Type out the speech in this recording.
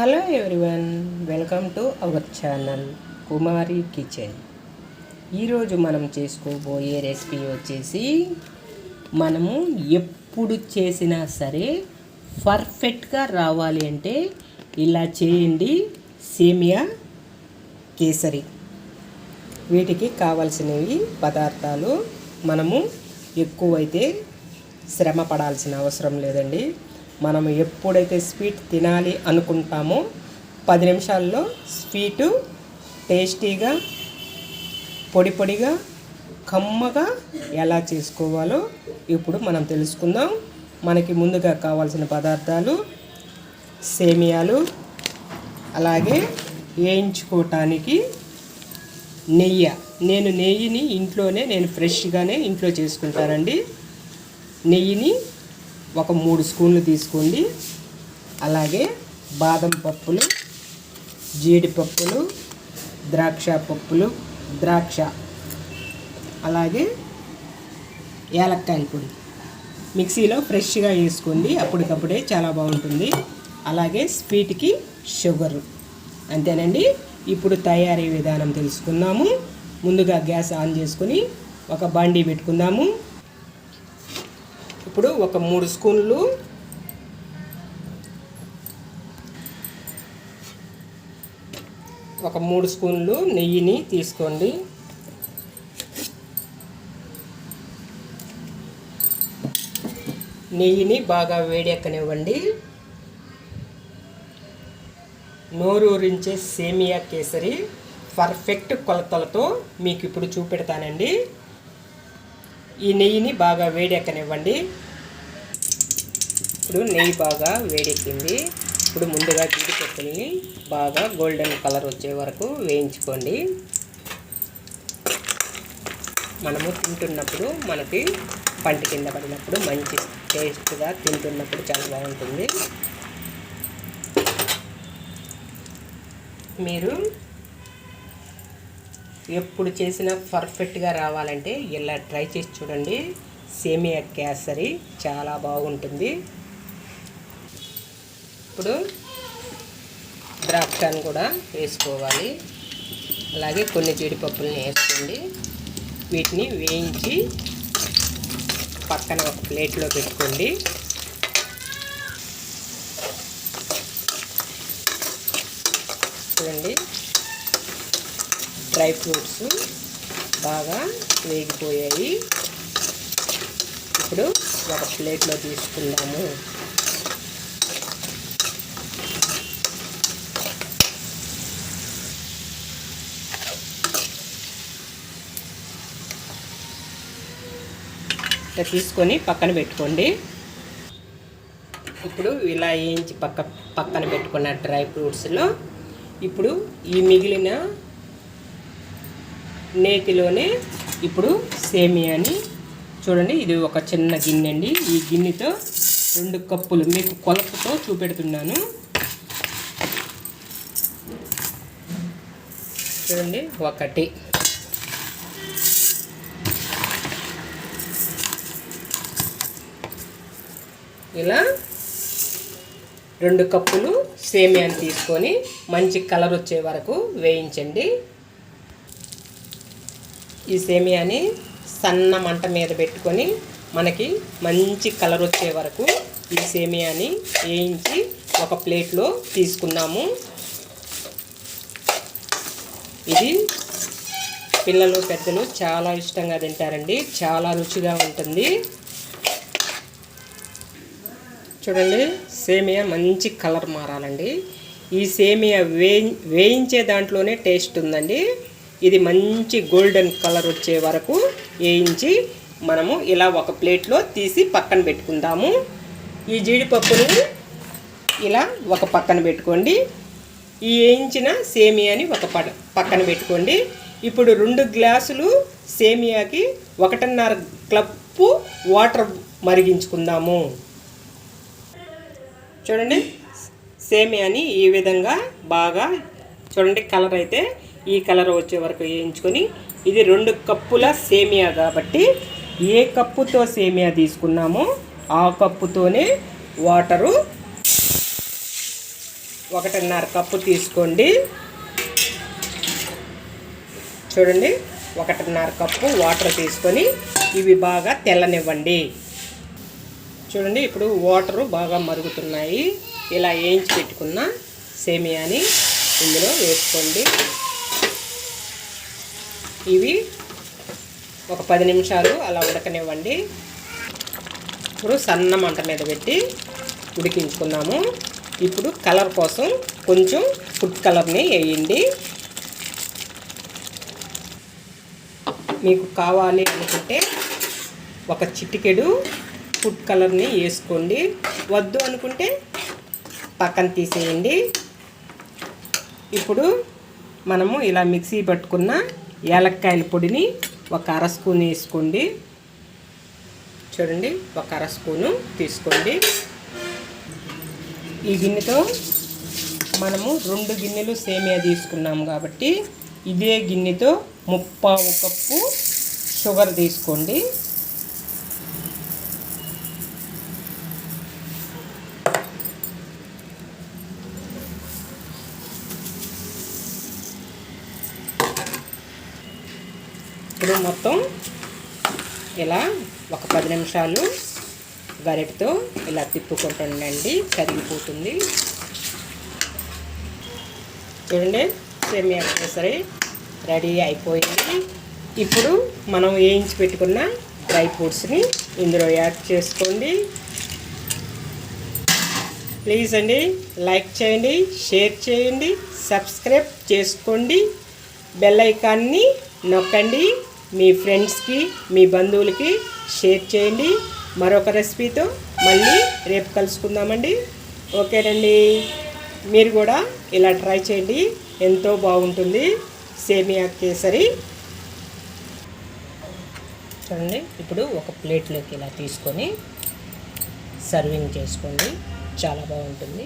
Hello everyone welcome to our channel Kumari kitchen. ఈరోజు మనం చేసుకోబోయే రెసిపీ వచ్చేసి మనము ఎప్పుడు చేసినా సరే పర్ఫెక్ట్గా రావాలి అంటే ఇలా చేయండి సేమియా కేసరి. వీటికి కావలసినవి పదార్థాలు మనము ఎక్కువైతే శ్రమ పడాల్సిన అవసరం లేదండి. మనం ఎప్పుడైతే స్వీట్ తినాలి అనుకుంటామో పది నిమిషాల్లో స్వీటు టేస్టీగా పొడి పొడిగా కమ్మగా ఎలా చేసుకోవాలో ఇప్పుడు మనం తెలుసుకుందాం. మనకి ముందుగా కావాల్సిన పదార్థాలు సేమియాలు అలాగే వేయించుకోవటానికి నెయ్యి. నేను నెయ్యిని ఇంట్లోనే నేను ఫ్రెష్గానే ఇంట్లో చేసుకుంటానండి. నెయ్యిని ఒక మూడు స్పూన్లు తీసుకోండి. అలాగే బాదం పప్పులు జీడిపప్పులు ద్రాక్ష పప్పులు ద్రాక్ష. అలాగే యాలక్కాయల పొడి. మిక్సీలో ఫ్రెష్గా వేసుకోండి. అప్పటికప్పుడే చాలా బాగుంటుంది. అలాగే స్వీట్కి షుగర్. అంతేనండి. ఇప్పుడు తయారీ విధానం తెలుసుకుందాము. ముందుగా గ్యాస్ ఆన్ చేసుకొని ఒక బండి పెట్టుకుందాము. ఇప్పుడు ఒక మూడు స్పూన్లు ఒక మూడు స్పూన్లు నెయ్యిని తీసుకోండి. నెయ్యిని బాగా వేడెక్కనివ్వండి. నోరూరించే సేమియా కేసరి పర్ఫెక్ట్ కొలతలతో మీకు ఇప్పుడు చూపెడతానండి. ఈ నెయ్యిని బాగా వేడెక్కనివ్వండి. ఇప్పుడు నెయ్యి బాగా వేడెక్కింది. ఇప్పుడు ముందుగా జీడిపప్పుల్ని బాగా గోల్డెన్ కలర్ వచ్చే వరకు వేయించుకోండి. మనము తింటున్నప్పుడు మనకి పంట కింద పడినప్పుడు మంచి టేస్ట్గా తింటున్నప్పుడు చాలా బాగుంటుంది. మీరు ఎప్పుడు చేసినా పర్ఫెక్ట్గా రావాలంటే ఇలా ట్రై చేసి చూడండి. సేమియా కేసరి చాలా బాగుంటుంది. ఇప్పుడు ద్రాక్షను కూడా వేసుకోవాలి. అలాగే కొన్ని జీడిపప్పులని వేసుకోండి. వీటిని వేయించి పక్కన ఒక ప్లేట్లో పెట్టుకోండి. చూడండి. డ్రై ఫ్రూట్స్ బాగా వేగిపోయాయి. ఇప్పుడు ఒక ప్లేట్లో తీసుకుందాము. ఇట్లా తీసుకొని పక్కన పెట్టుకోండి. ఇప్పుడు ఇలా వేయించి పక్క పక్కన పెట్టుకున్న డ్రై ఫ్రూట్స్లో ఇప్పుడు ఈ మిగిలిన నేతిలోనే ఇప్పుడు సేమియాని చూడండి ఇది ఒక చిన్న గిన్నె అండి ఈ గిన్నెతో రెండు కప్పులు మీకు కొలతతో చూపెడుతున్నాను. చూడండి ఒకటి. ఇలా రెండు కప్పులు సేమియాని తీసుకొని మంచి కలర్ వచ్చే వరకు వేయించండి. ఈ సేమియాని సన్న మంట మీద పెట్టుకొని మనకి మంచి కలర్ వచ్చే వరకు ఈ సేమియాని వేయించి ఒక ప్లేట్లో తీసుకుందాము ఇది పిల్లలు పెద్దలు చాలా ఇష్టంగా తింటారండి. చాలా రుచిగా ఉంటుంది. చూడండి సేమియా మంచి కలర్ మారాలండి. ఈ సేమియా వే వేయించే దాంట్లోనే టేస్ట్ ఉందండి. ఇది మంచి గోల్డెన్ కలర్ వచ్చే వరకు వేయించి మనము ఇలా ఒక ప్లేట్లో తీసి పక్కన పెట్టుకుందాము. ఈ జీడిపప్పును ఇలా ఒక పక్కన పెట్టుకోండి. ఈ వేయించిన సేమియాని ఒక పక్కన పెట్టుకోండి. ఇప్పుడు రెండు గ్లాసులు సేమియాకి ఒకటిన్నర కప్పు వాటర్ మరిగించుకుందాము. చూడండి సేమియాని ఈ విధంగా బాగా చూడండి కలర్ అయితే ఈ కలర్ వచ్చే వరకు వేయించుకొని ఇది రెండు కప్పుల సేమియా కాబట్టి ఏ కప్పుతో సేమియా తీసుకున్నామో ఆ కప్పుతోనే వాటరు ఒకటిన్నర కప్పు తీసుకోండి. చూడండి ఒకటిన్నర కప్పు వాటర్ తీసుకొని ఇవి బాగా తెల్లనివ్వండి. చూడండి ఇప్పుడు వాటరు బాగా మరుగుతున్నాయి. ఇలా వేయించి పెట్టుకున్న సేమియాని ఇందులో వేసుకోండి. ఇవి ఒక పది నిమిషాలు అలా ఉడకనివ్వండి. ఇప్పుడు సన్న మంట మీద పెట్టి ఉడికించుకున్నాము. ఇప్పుడు కలర్ కోసం కొంచెం ఫుడ్ కలర్ని వేయండి. మీకు కావాలి అనుకుంటే ఒక చిటికెడు ఫుడ్ కలర్ని వేసుకోండి. వద్దు అనుకుంటే పక్కన తీసేయండి. ఇప్పుడు మనము ఇలా మిక్సీ పట్టుకున్న ఏలక్కాయల పొడిని ఒక అర స్పూన్ వేసుకోండి. చూడండి ఒక అర స్పూను తీసుకోండి. ఈ గిన్నెతో మనము రెండు గిన్నెలు సేమియా తీసుకున్నాము కాబట్టి ఇదే గిన్నెతో ముప్పావు కప్పు షుగర్ తీసుకోండి. ఇప్పుడు మొత్తం ఇలా ఒక పది నిమిషాలు గరిటతో ఇలా తిప్పుకుంటుండండి. కరిగిపోతుంది. చూడండి సేమియా సరే రెడీ అయిపోయింది. ఇప్పుడు మనం వేయించి పెట్టుకున్న డ్రై ఫ్రూట్స్ని ఇందులో యాడ్ చేసుకోండి. ప్లీజ్ అండి లైక్ చేయండి షేర్ చేయండి సబ్స్క్రైబ్ చేసుకోండి. బెల్ ఐకాన్ని నొక్కండి. మీ ఫ్రెండ్స్కి మీ బంధువులకి షేర్ చేయండి. మరొక రెసిపీతో మళ్ళీ రేపు కలుసుకుందామండి. ఓకేనండి. మీరు కూడా ఇలా ట్రై చేయండి. ఎంతో బాగుంటుంది. సేమియా కేసరి. చూడండి ఇప్పుడు ఒక ప్లేట్లోకి ఇలా తీసుకొని సర్వింగ్ చేసుకోండి. చాలా బాగుంటుంది.